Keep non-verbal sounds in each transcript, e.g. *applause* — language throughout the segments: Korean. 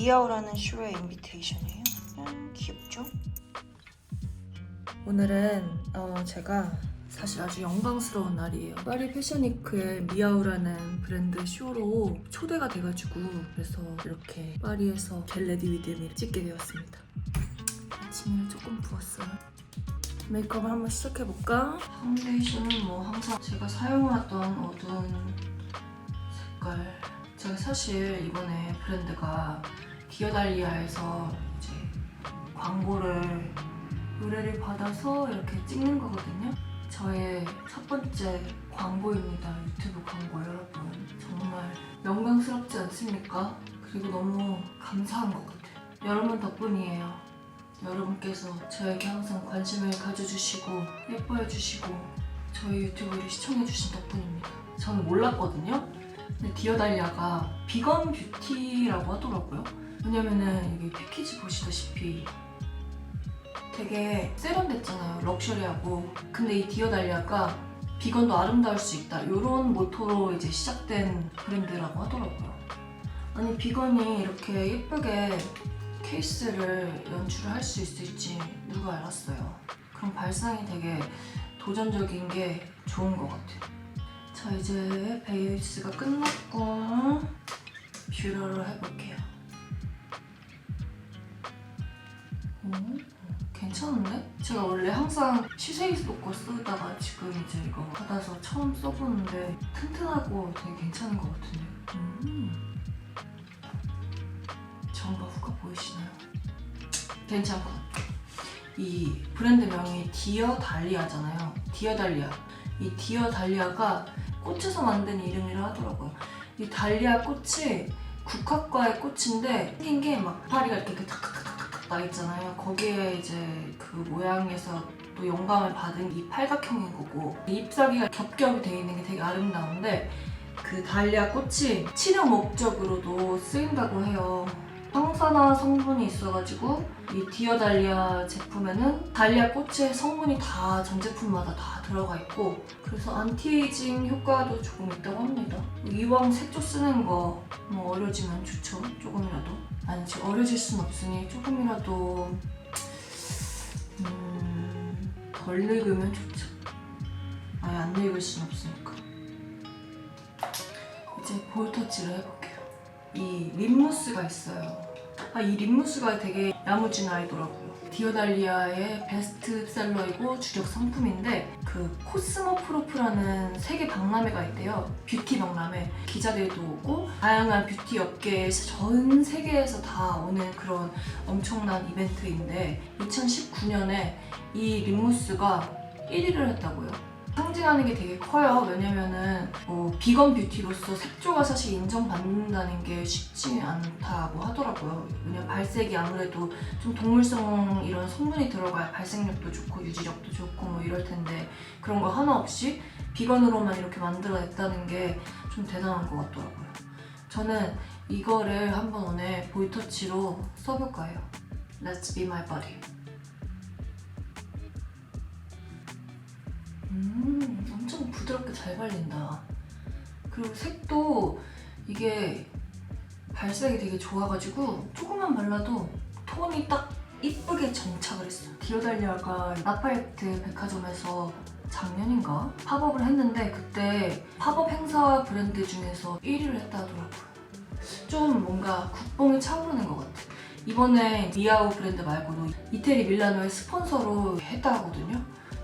미아오라는 쇼의 인비테이션이에요. 그냥 귀엽죠? 오늘은 어, 제가 사실 아주 영광스러운 날이에요. 파리 패션위크의 미아우라는 브랜드 쇼로 초대가 돼가지고 그래서 이렇게 파리에서 겟레디 위드미를 찍게 되었습니다. 아침을 조금 부었어요. 메이크업을 한번 시작해볼까? 파운데이션은 뭐 항상 제가 사용하던 어두운 색깔 제가 사실 이번에 브랜드가 디어달리아에서 이제 광고를 의뢰를 받아서 이렇게 찍는 거거든요. 저의 첫 번째 광고입니다. 유튜브 광고 여러분. 정말 영광스럽지 않습니까? 그리고 너무 감사한 것 같아요. 여러분 덕분이에요. 여러분께서 저에게 항상 관심을 가져주시고 예뻐해주시고 저희 유튜브를 시청해주신 덕분입니다. 저는 몰랐거든요. 디어달리아가 비건 뷰티라고 하더라고요. 왜냐면은 이게 패키지 보시다시피 되게 세련됐잖아요. 럭셔리하고. 근데 이 디어달리아가 비건도 아름다울 수 있다. 이런 모토로 이제 시작된 브랜드라고 하더라고요. 아니 비건이 이렇게 예쁘게 케이스를 연출을 할 수 있을지 누가 알았어요. 그럼 발상이 되게 도전적인 게 좋은 것 같아요. 자 이제 베이스가 끝났고 뷰러를 해볼게요. 오, 괜찮은데? 제가 원래 항상 시세이스 거 쓰다가 지금 이제 이거 받아서 처음 써보는데 튼튼하고 되게 괜찮은 것 같은데. 음. 전과 후가 보이시나요? 괜찮은 것 같아요. 이 브랜드명이 디어 달리아잖아요. 디어 달리아. 이 디어 달리아가 꽃에서 만든 이름이라 하더라고요. 이 달리아 꽃이 국화과의 꽃인데 생긴 게 막 파리가 이렇게 탁탁탁탁탁 나 있잖아요. 거기에 이제 그 모양에서 또 영감을 받은 이 팔각형인 거고 잎사귀가 겹겹이 돼 있는 게 되게 아름다운데 그 달리아 꽃이 치료 목적으로도 쓰인다고 해요. 황산화 성분이 있어가지고 이 디어 달리아 제품에는 달리아 꽃의 성분이 다 전 제품마다 다 들어가 있고 그래서 안티에이징 효과도 조금 있다고 합니다. 이왕 색조 쓰는 거 뭐 어려지면 좋죠. 조금이라도. 아니 지금 어려질 순 없으니 조금이라도 음, 덜 늙으면 좋죠. 아예 안 늙을 순 없으니까. 이제 볼터치를 해볼게요. 이 립무스가 있어요. 아, 이 립무스가 되게 야무진 아이더라고요. 디어달리아의 베스트셀러이고 주력 상품인데 그 코스모 프로프라는 세계 박람회가 있대요. 뷰티 박람회. 기자들도 오고 다양한 뷰티 업계의 전 세계에서 다 오는 그런 엄청난 이벤트인데 2019년에 이 립무스가 1위를 했다고요. 상징하는 게 되게 커요. 왜냐면은 뭐 비건 뷰티로서 색조가 사실 인정받는다는 게 쉽지 않다고 하더라고요. 왜냐면 발색이 아무래도 좀 동물성 이런 성분이 들어가야 발색력도 좋고 유지력도 좋고 뭐 이럴 텐데 그런 거 하나 없이 비건으로만 이렇게 만들어냈다는 게 좀 대단한 것 같더라고요. 저는 이거를 한번 오늘 볼터치로 써볼 거예요. Let's be my body. 음, 엄청 부드럽게 잘 발린다. 그리고 색도 이게 발색이 되게 좋아가지고 조금만 발라도 톤이 딱 이쁘게 정착을 했어요. 디오달리아가 라파에트 백화점에서 작년인가 팝업을 했는데 그때 팝업 행사 브랜드 중에서 1위를 했다 하더라고요. 좀 뭔가 국뽕이 차오르는 것 같아. 이번에 미아오 브랜드 말고도 이태리 밀라노의 스폰서로 했다 하거든요.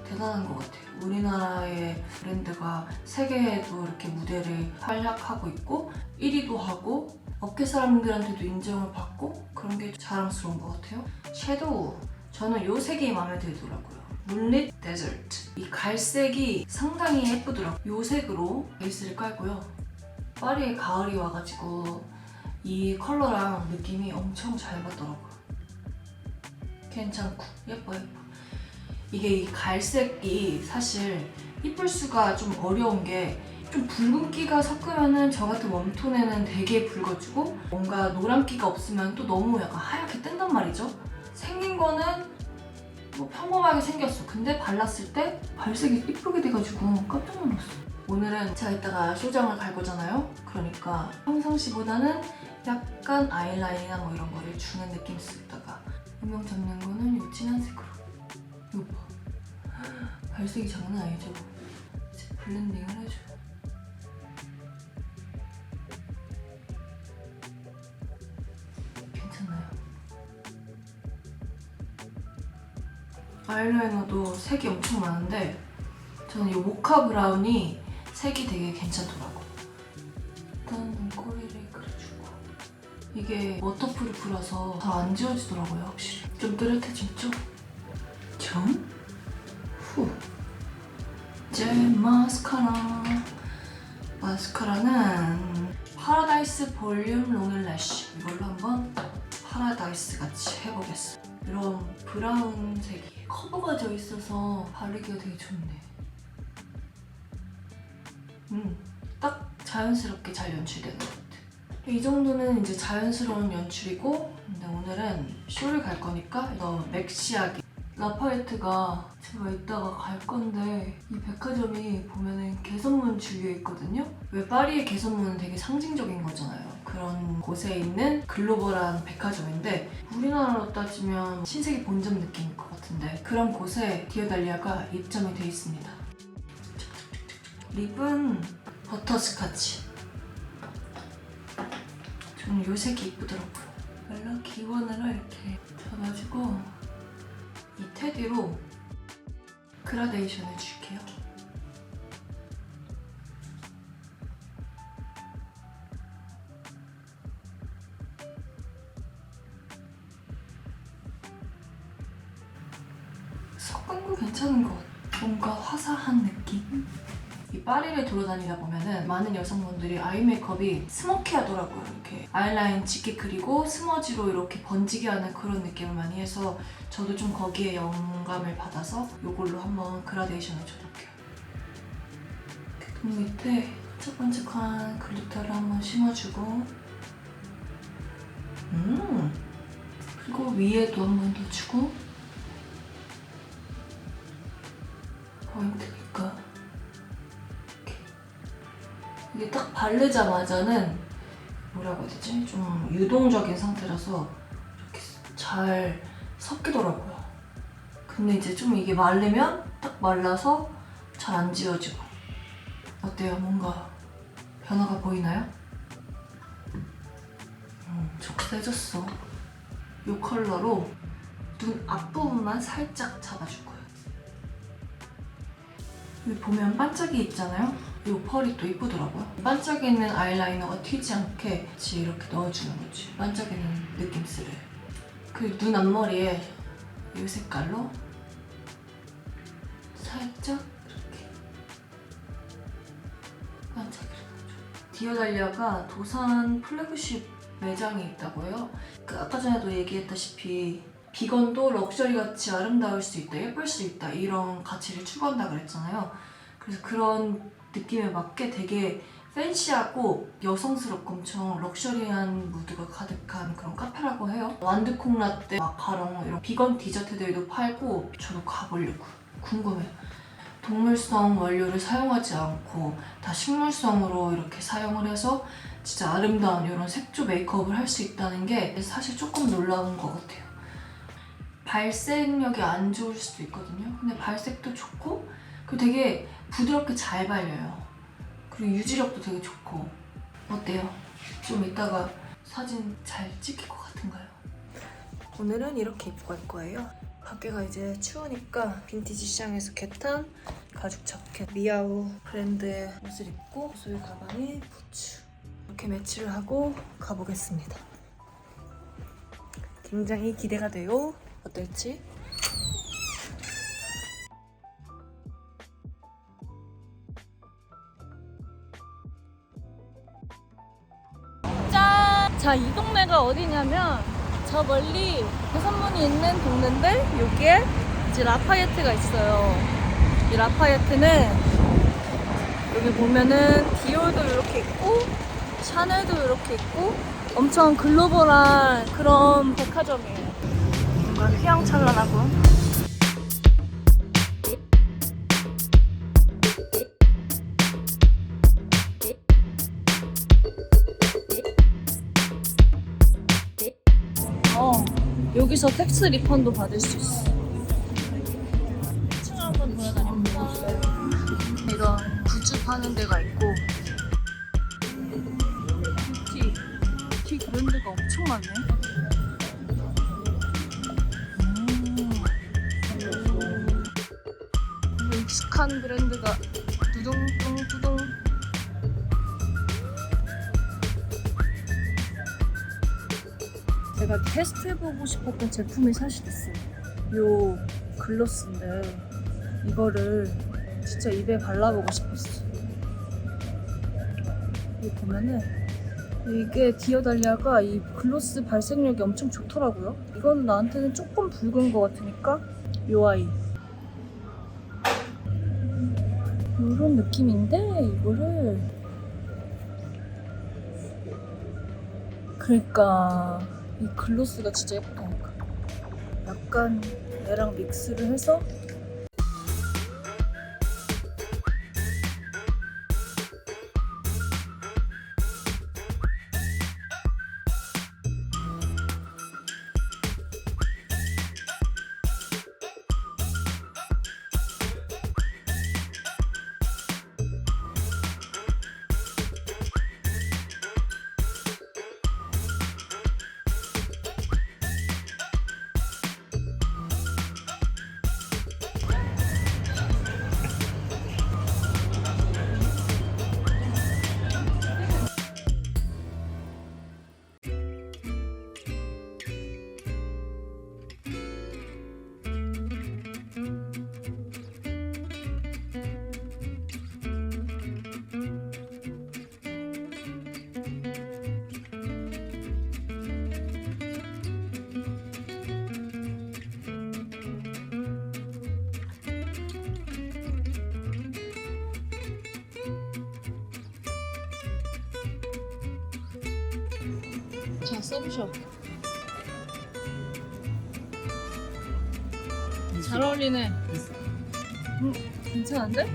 대단한 것 같아요. 우리나라의 브랜드가 세계에도 이렇게 무대를 활약하고 있고 1위도 하고 업계 사람들한테도 인정을 받고 그런 게 자랑스러운 것 같아요. 섀도우 저는 이 색이 마음에 들더라고요. 문릿 데저트 이 갈색이 상당히 예쁘더라고요. 이 색으로 베이스를 깔고요. 파리에 가을이 와가지고 이 컬러랑 느낌이 엄청 잘 맞더라고요. 괜찮고 예뻐 예뻐. 이게 이 갈색이 사실 이쁠 수가 좀 어려운 게 좀 붉은기가 섞으면은 저 같은 웜톤에는 되게 붉어지고 뭔가 노란기가 없으면 또 너무 약간 하얗게 뜬단 말이죠. 생긴 거는 뭐 평범하게 생겼어. 근데 발랐을 때 발색이 이쁘게 돼가지고 깜짝 놀랐어. 오늘은 제가 이따가 쇼장을 갈 거잖아요. 그러니까 평상시보다는 약간 아이라인이나 뭐 이런 거를 주는 느낌 쓰다가 음영 잡는 거는 요 진한 색으로. 이거 봐. 발색이 장난 아니죠? 이제 블렌딩을 해줘요. 괜찮나요? 아이라이너도 색이 엄청 많은데 저는 이 모카 브라운이 색이 되게 괜찮더라고. 일단 눈꼬리를 그려주고 이게 워터프루프라서 다 안 지워지더라고요 확실히. 좀 또렷해졌죠? 전? 후. 이제 마스카라. 마스카라는 파라다이스 볼륨 롱앤 래쉬 이걸로 한번 파라다이스 같이 해보겠어. 이런 브라운 색이 커버가 져 있어서 바르기가 되게 좋네. 음, 딱 자연스럽게 잘 연출되는 것 같아. 이 정도는 이제 자연스러운 연출이고, 근데 오늘은 쇼를 갈 거니까 더 맥시하게. 라파에트가 제가 이따가 갈 건데 이 백화점이 보면은 개선문 주위에 있거든요. 왜 파리의 개선문은 되게 상징적인 거잖아요. 그런 곳에 있는 글로벌한 백화점인데 우리나라로 따지면 신세계 본점 느낌일 것 같은데 그런 곳에 디어달리아가 입점이 돼 있습니다. 립은 버터스카치. 저는 요 색이 이쁘더라고요. 멜라 기원으로 이렇게 잡아주고 이 테디로 그라데이션 해줄게요. 이 파리를 돌아다니다 보면은 많은 여성분들이 아이 메이크업이 스모키하더라고요. 이렇게 아이라인 짙게 그리고 스머지로 이렇게 번지게 하는 그런 느낌을 많이 해서 저도 좀 거기에 영감을 받아서 이걸로 한번 그라데이션을 줘볼게요. 눈 밑에 반짝반짝한 글리터를 한번 심어주고 음 그리고 위에도 한번 더 주고 포인트 이게 딱 바르자마자는 뭐라고 해야 되지? 좀 유동적인 상태라서 이렇게 잘 섞이더라고요. 근데 이제 좀 이게 말리면 딱 말라서 잘 안 지워지고 어때요? 뭔가 변화가 보이나요? 음, 촉세졌어. 이 컬러로 눈 앞부분만 살짝 잡아줄 거예요. 여기 보면 반짝이 있잖아요? 이 펄이 또 이쁘더라고요. 반짝이는 아이라이너가 튀지 않게 같이 이렇게 넣어주는 거지. 반짝이는 느낌스를. 그리고 눈 앞머리에 이 색깔로 살짝 이렇게 반짝이를 넣어줘. 디어달리아가 도산 플래그십 매장이 있다고 해요. 그 아까 전에도 얘기했다시피 비건도 럭셔리 같이 아름다울 수 있다, 예쁠 수 있다 이런 가치를 추구한다 그랬잖아요. 그래서 그런 느낌에 맞게 되게 팬시하고 여성스럽고 엄청 럭셔리한 무드가 가득한 그런 카페라고 해요. 완두콩 라떼, 마카롱 이런 비건 디저트들도 팔고 저도 가보려고 궁금해요. 동물성 원료를 사용하지 않고 다 식물성으로 이렇게 사용을 해서 진짜 아름다운 이런 색조 메이크업을 할 수 있다는 게 사실 조금 놀라운 것 같아요. 발색력이 안 좋을 수도 있거든요. 근데 발색도 좋고 그리고 되게 부드럽게 잘 발려요. 그리고 유지력도 되게 좋고 어때요? 좀 이따가 사진 잘 찍힐 것 같은가요? 오늘은 이렇게 입고 갈 거예요. 밖에가 이제 추우니까 빈티지 시장에서 겟한 가죽 자켓 미아우 브랜드의 옷을 입고 소유 가방에 부츠 이렇게 매치를 하고 가보겠습니다. 굉장히 기대가 돼요. 어떨지? 자, 이 동네가 어디냐면 저 멀리 개선문이 있는 동네인데 여기에 이제 라파예트가 있어요. 이 라파예트는 여기 보면은 디올도 이렇게 있고 샤넬도 이렇게 있고 엄청 글로벌한 그런 백화점이에요. 뭔가 휘황찬란하고 여기서 텍스 리펀도 받을 수 있어. 2층을 한번 돌아다녀볼까? 이런 굿즈 파는 데가 있고 티, 티 브랜드가 엄청 많네. 음. 익숙한 브랜드가 두둥둥 두둥 제가 테스트해보고 싶었던 제품이 사실 있어요. 요 글로스인데 이거를 진짜 입에 발라보고 싶었어. 여기 보면은 이게 디어달리아가 이 글로스 발색력이 엄청 좋더라고요. 이거는 나한테는 조금 붉은 것 같으니까 요 아이. 이런 느낌인데 이거를 그러니까 이 글로스가 진짜 예쁘다니까. 약간 얘랑 믹스를 해서 자 써보셔. 잘 어울리네. 음, 괜찮은데?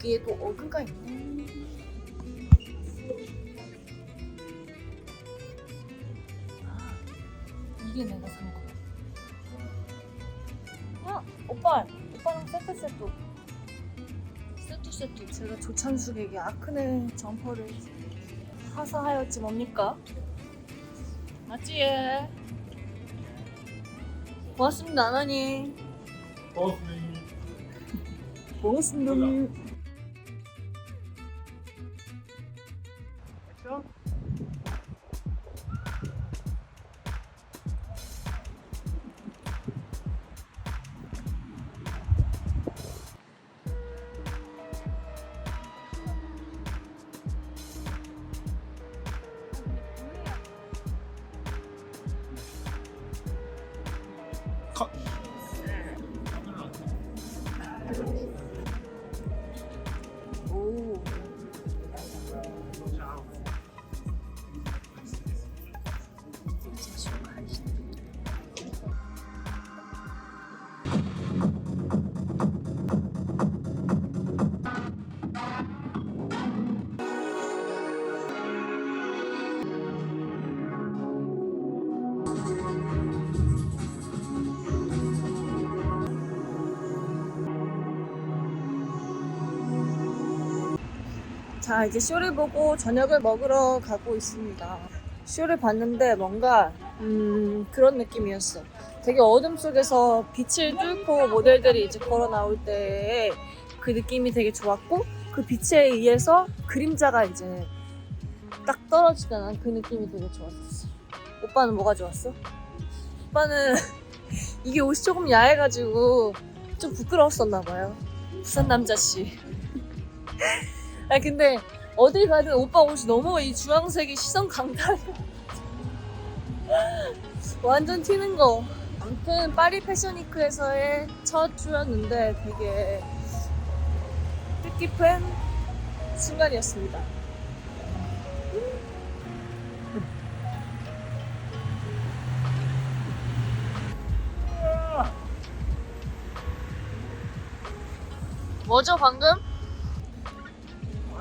여기에도 어그가 있네. 아, 이게 내가 산 거. 아, 오빠, 오빠랑 세트 세트. 세트 세트. 제가 조찬숙에게 아크네 점퍼를 하사하였지 뭡니까? 맞지? 예. 고맙습니다, 아나님. 고맙습니다. 오. 자, 이제 쇼를 보고 저녁을 먹으러 가고 있습니다. 쇼를 봤는데 뭔가, 음, 그런 느낌이었어. 되게 어둠 속에서 빛을 뚫고 모델들이 이제 걸어 나올 때 그 느낌이 되게 좋았고, 그 빛에 의해서 그림자가 이제 딱 떨어지는 그 느낌이 되게 좋았었어. 오빠는 뭐가 좋았어? 오빠는 *laughs* 이게 옷이 조금 야해가지고 좀 부끄러웠었나 봐요. 부산 남자씨. 아 근데 어딜 가든 오빠 옷이 너무 이 주황색이 시선 강탈. *laughs* 완전 튀는 거. 아무튼 파리 패션위크에서의 첫 주였는데 되게 뜻깊은 순간이었습니다. 뭐죠 방금?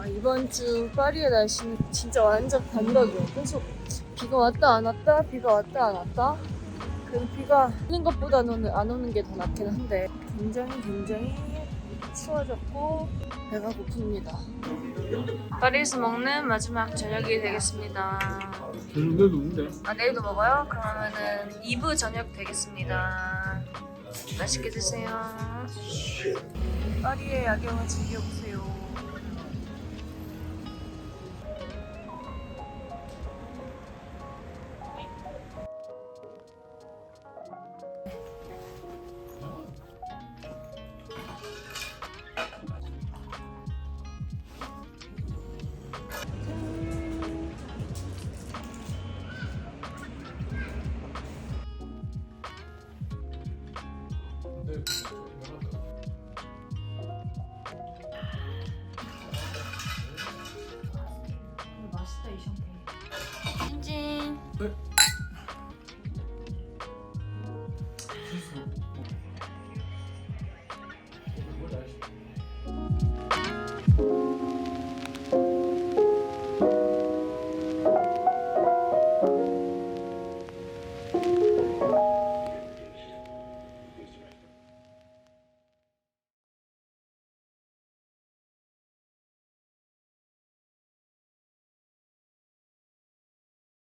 아, 이번 주 파리의 날씨는 진짜 완전 반박이에요. 계속 비가 왔다 안 왔다 비가 왔다 안 왔다 그 비가 오는 것보다는 안 오는 게 더 낫긴 한데 굉장히 굉장히 추워졌고 배가 고픕니다. 파리에서 먹는 마지막 저녁이 되겠습니다. 내일도 없는데? 아 내일도 먹어요? 그러면은 2부 저녁 되겠습니다. 맛있게 드세요. 파리의 야경을 즐겨보세요. 맛있다 이 샴페인. 찐찐.